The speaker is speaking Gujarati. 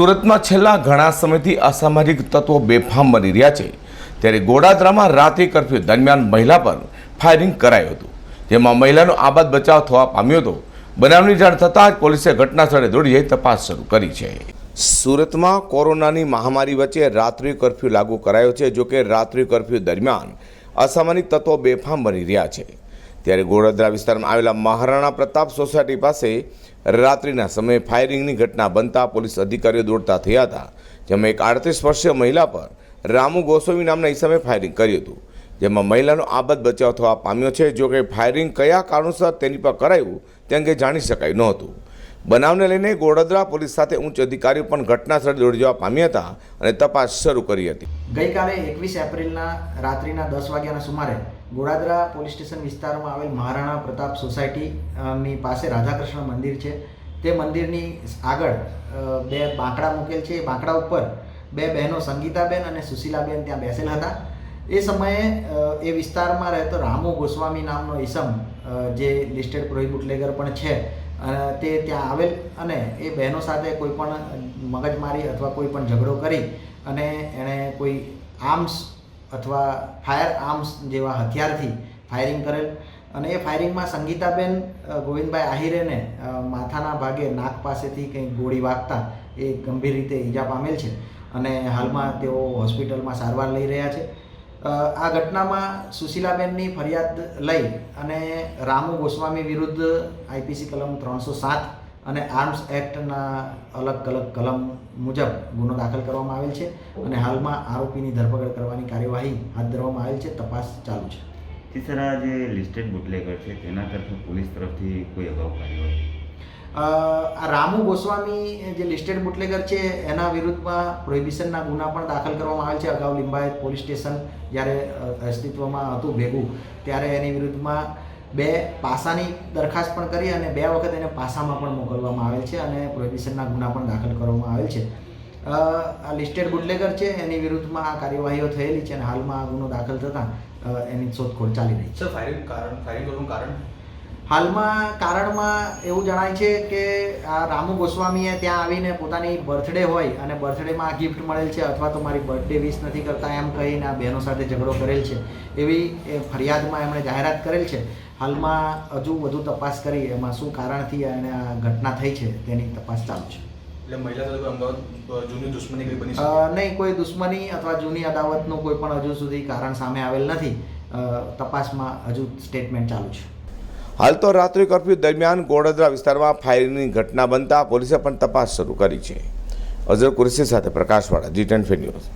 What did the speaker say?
સુરતમાં છેલ્લા ઘણા સમયથી અસામાજિક તત્વો બેફામ બની રહ્યા છે. ત્યારે ગોડાદરામાં રાત્રિ કર્ફ્યુ દરમિયાન મહિલા પર ફાયરિંગ કરાયું હતું. જેમાં મહિલાનો આબાદ બચાવ થવા પામ્યો હતો. બનાવની જાણ થતાં જ પોલીસે ઘટના સ્થળે દોડી જઈ તપાસ શરૂ કરી છે. સુરતમાં કોરોનાની મહામારી વચ્ચે રાત્રિ કર્ફ્યુ લાગુ કરાયો છે, જોકે રાત્રિ કર્ફ્યુ દરમિયાન અસામાજિક તત્વો બેફામ બની રહ્યા છે. ત્યારે ગોળદરા વિસ્તારમાં આવેલા મહારાણા પ્રતાપ સોસાયટી પાસે રાત્રિના સમયે ફાયરિંગની ઘટના બનતા પોલીસ અધિકારીઓ દોડતા થયા હતા, જેમાં એક આડત્રીસ વર્ષીય મહિલા પર રામુ ગોસ્વામી નામના ઈસમે ફાયરિંગ કર્યું હતું, જેમાં મહિલાનો આબદ બચાવ થવા પામ્યો છે. જો કે ફાયરિંગ કયા કારણોસર તેની પર કરાયું તે અંગે જાણી શકાયું નહોતું. બનાવને લઈને ગોડદરા પોલીસ સાથે ઉચ્ચ અધિકારીઓ પણ ઘટના સ્થળે દોડી જવા પામ્યા હતા અને તપાસ શરૂ કરી હતી. ગઈકાલે એકવીસ એપ્રિલના રાત્રિના દસ વાગ્યાના સુમારે ગોડાદરા પોલીસ સ્ટેશન વિસ્તારમાં આવેલ મહારાણા પ્રતાપ સોસાયટીની પાસે રાધાકૃષ્ણ મંદિર છે. તે મંદિરની આગળ બે બાંકડા મૂકેલ છે. એ બાંકડા ઉપર બે બહેનો સંગીતાબેન અને સુશીલાબેન ત્યાં બેસેલા હતા. એ સમયે એ વિસ્તારમાં રહેતો રામુ ગોસ્વામી નામનો ઈસમ જે લિસ્ટેડ પ્રોહિબુટલેગર પણ છે તે ત્યાં આવેલ અને એ બહેનો સાથે કોઈ પણ મગજમારી અથવા કોઈ પણ ઝઘડો કરી અને એણે કોઈ આર્મ્સ અથવા ફાયર આર્મ્સ જેવા હથિયારથી ફાયરિંગ કરેલ. અને એ ફાયરિંગમાં સંગીતાબેન ગોવિંદભાઈ આહિરેને માથાના ભાગે નાક પાસેથી કંઈક ગોળી વાગતા એ ગંભીર રીતે ઈજા પામેલ છે. અને હાલમાં તેઓ હોસ્પિટલમાં સારવાર લઈ રહ્યા છે. આ ઘટનામાં સુશીલાબેનની ફરિયાદ લઈ અને રામુ ગોસ્વામી વિરુદ્ધ આઈપીસી કલમ ત્રણસો સાત અને આર્મ્સ એક્ટના અલગ અલગ કલમ મુજબ ગુનો દાખલ કરવામાં આવેલ છે અને હાલમાં આરોપીની ધરપકડ કરવાની કાર્યવાહી હાથ ધરવામાં આવેલ છે. તપાસ ચાલુ છે. સર જે લિસ્ટેડ બુટલેગર છે, તેના તરફ પોલીસ તરફથી કોઈ અગાઉ કાર્યવાહી? રામુ ગોસ્વામી જે લિસ્ટેડ બુટલેગર છે, એના વિરુદ્ધમાં પ્રોહિબિશનના ગુના પણ દાખલ કરવામાં આવેલ છે. અગાઉ લિંબાયત પોલીસ સ્ટેશન જ્યારે અસ્તિત્વમાં હતું ભેગું, ત્યારે એની વિરુદ્ધમાં બે પાસાની દરખાસ્ત પણ કરી અને બે વખત એને પાસામાં પણ મોકલવામાં આવેલ છે અને પ્રોહિબિશનના ગુના પણ દાખલ કરવામાં આવેલ છે. આ લિસ્ટેડ બુટલેગર છે, એની વિરુદ્ધમાં આ કાર્યવાહીઓ થયેલી છે અને હાલમાં આ ગુનો દાખલ થતાં એની શોધખોળ ચાલી રહી છે. કારણ ફાયરિંગ કરવાનું કારણ? હાલમાં કારણમાં એવું જણાય છે કે આ રામુ ગોસ્વામીએ ત્યાં આવીને પોતાની બર્થડે હોય અને બર્થડેમાં આ ગિફ્ટ મળેલ છે અથવા તો મારી બર્થડે વિશ નથી કરતા એમ કહીને આ બહેનો સાથે ઝઘડો કરેલ છે એવી એ ફરિયાદમાં એમણે જાહેરાત કરેલ છે. હાલમાં હજુ વધુ તપાસ કરી એમાં શું કારણથી એને આ ઘટના થઈ છે તેની તપાસ ચાલુ છે. એટલે મહિલા સાથે અમદાવાદ જૂની દુશ્મની કઈ બની નહીં કોઈ દુશ્મની અથવા જૂની અદાવતનું કોઈ પણ હજુ સુધી કારણ સામે આવેલ નથી. તપાસમાં હજુ સ્ટેટમેન્ટ ચાલુ છે. હાલ તો રાત્રિ કર્ફ્યુ દરમિયાન ગોડદરા વિસ્તારમાં ફાયરિંગની ઘટના બનતા પોલીસે પણ તપાસ શરૂ કરી છે. અઝર કુરેશી સાથે પ્રકાશવાળા જી ટેન ન્યૂઝ.